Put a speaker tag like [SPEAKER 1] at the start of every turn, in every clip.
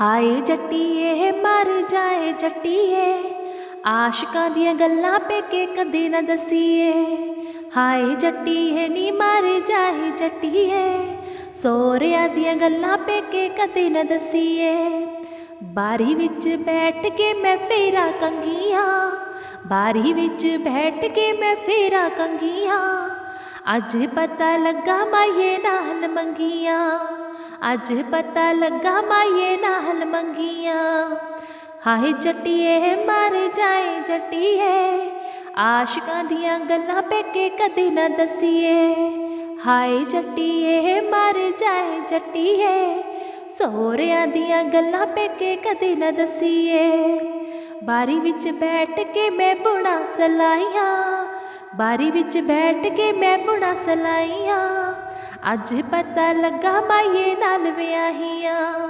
[SPEAKER 1] ਹਾਏ ਜੱਟੀਏ, ਮਰ ਜਾਏ ਜੱਟੀਏ। ਆਸ਼ਿਕਾਂ ਦੀਆਂ ਗੱਲਾਂ ਪੇਕੇ ਕਦੇ ਨਾ ਦਸੀਏ। ਹਾਏ ਜੱਟੀਏ, ਨੀ ਮਰ ਜਾਏ ਜੱਟੀਏ। ਸੋਹਰਿਆਂ ਦੀਆਂ ਗੱਲਾਂ ਪੇਕੇ ਕਦੇ ਨਾ ਦਸੀਏ। ਬਾਰੀ ਵਿੱਚ ਬੈਠ ਕੇ ਮੈਂ ਫੇਰਾ ਕੰਗੀਆਂ। ਬਾਰੀ ਵਿੱਚ ਬੈਠ ਕੇ ਮੈਂ ਫੇਰਾ ਕੰਗੀਆਂ। ਅੱਜ ਪਤਾ ਲੱਗਾ ਮਾਏ ਨਾਲ ਮੰਗੀਆਂ। ਅੱਜ ਪਤਾ ਲੱਗਾ ਮਾਏ ਨਾਲ ਮੰਗੀਆਂ। ਹਾਏ ਜੱਟੀਏ, ਮਰ ਜਾਏ ਜੱਟੀਏ। ਆਸ਼ਿਕਾਂ ਦੀਆਂ ਗੱਲਾਂ ਪੇਕੇ ਕਦੇ ਨਾ ਦਸੀਏ। ਹਾਏ ਜੱਟੀਏ, ਮਰ ਜਾਏ ਜੱਟੀਏ। ਸੋਹਰਿਆਂ ਦੀਆਂ ਗੱਲਾਂ ਪੇਕੇ ਕਦੇ ਨਾ ਦਸੀਏ। ਬਾਰੀ ਵਿੱਚ ਬੈਠ ਕੇ ਮੈਂ ਬੁਣਾ ਸਲਾਈਆਂ। ਬਾਰੀ ਵਿੱਚ ਬੈਠ ਕੇ ਮੈਂ ਬੁਣਾ ਸਲਾਈਆਂ। ਅੱਜ ਪਤਾ ਲੱਗਾ ਮਾਈਏ ਨਾਲ ਵਿਆਹੀਆਂ।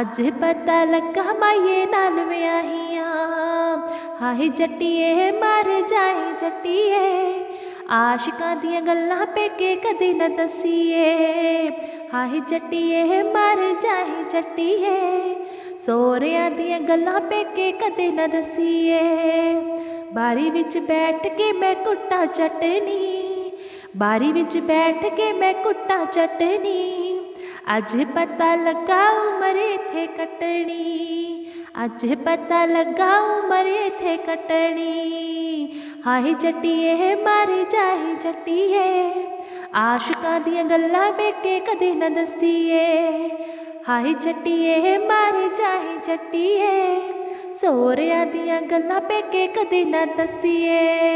[SPEAKER 1] ਅੱਜ ਪਤਾ ਲੱਗਾ ਮਾਈਏ ਨਾਲ ਵਿਆਹੀਆਂ। ਹਾਏ ਜੱਟੀਏ, ਮਰ ਜਾਏ ਜੱਟੀਏ। ਆਸ਼ਿਕਾਂ ਦੀਆਂ ਗੱਲਾਂ ਪੇਕੇ ਕਦੇ ਨਾ ਦਸੀਏ। ਹਾਏ ਜੱਟੀਏ, ਮਰ ਜਾਏ ਜੱਟੀਏ। ਸੋਹਰਿਆਂ ਦੀਆਂ ਗੱਲਾਂ ਪੇਕੇ ਕਦੇ ਨਾ ਦਸੀਏ। ਬਾਰੀ ਵਿੱਚ ਬੈਠ ਕੇ ਮੈਂ ਕੁੱਟਾ ਚਟਨੀ ਬਾਰੀ ਵਿੱਚ ਬੈਠ ਕੇ ਮੈਂ ਕੁੱਟਾ ਚਟਨੀ ਅੱਜ ਪਤਾ ਲੱਗਾ ਉਮਰ ਇਥੇ ਕੱਟਣੀ। ਅੱਜ ਪਤਾ ਲੱਗਾ ਉਮਰ ਇਥੇ ਕੱਟਣੀ। ਹਾਏ ਜੱਟੀਏ, ਮਰ ਜਾਏ ਜੱਟੀਏ। ਆਸ਼ਿਕਾਂ ਦੀਆਂ ਗੱਲਾਂ ਬੇਕੇ ਕਦੇ ਨਾ ਦਸੀਏ। ਹਾਏ ਜੱਟੀਏ, ਮਰ ਜਾਏ ਜੱਟੀਏ। ਸੋਹਰਿਆਂ ਦੀਆਂ ਗੱਲਾਂ ਪੇਕੇ ਕਦੇ ਨਾ ਦਸੀਏ।